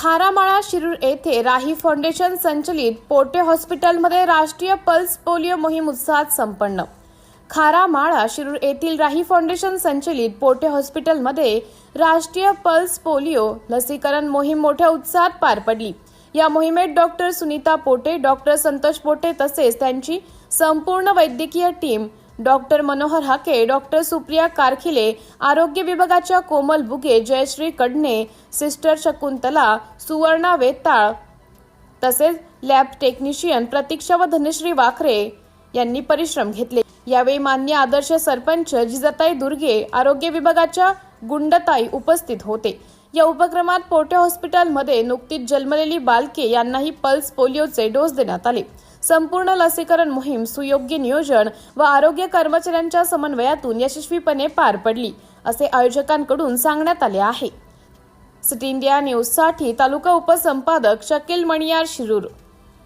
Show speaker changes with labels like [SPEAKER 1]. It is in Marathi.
[SPEAKER 1] खारामाळा शिरूर येथे राही फाउंडेशन संचलित पोटे हॉस्पिटलमध्ये राष्ट्रीय पल्स पोलिओ मोहीम उत्साहात संपन्न. खारामाळा शिरूर येथील राही फाउंडेशन संचलित पोटे हॉस्पिटलमध्ये राष्ट्रीय पल्स पोलिओ लसीकरण मोहीम मोठ्या उत्साहात पार पडली. या मोहिमेत डॉक्टर सुनीता पोटे डॉक्टर संतोष पोटे तसेच त्यांची संपूर्ण वैद्यकीय team doctor Manohar Hake doctor Supriya Karkhile आरोग्य विभागाच्या कोमल बुगे जयश्री कडणे सिस्टर शकुंतला सुवर्णा वेताळ तसेच लॅब टेक्निशियन प्रतीक्षा व धनश्री वाखरे यांनी परिश्रम घेतले. यावेळी मान्य आदर्श सरपंच जिजाताई दुर्गे आरोग्य विभागाच्या गुंडताई उपस्थित होते. या उपक्रमात पोटे हॉस्पिटलमध्ये नुकतीच जन्मलेली बालके यांनाही पल्स पोलिओचे डोस देण्यात आले. संपूर्ण लसीकरण मोहीम सुयोग्य नियोजन व आरोग्य कर्मचाऱ्यांच्या समन्वयातून यशस्वीपणे पार पडली असे आयोजकांकडून सांगण्यात आले आहे. सिटी इंडिया न्यूजसाठी तालुका उपसंपादक शकील मणियार शिरूर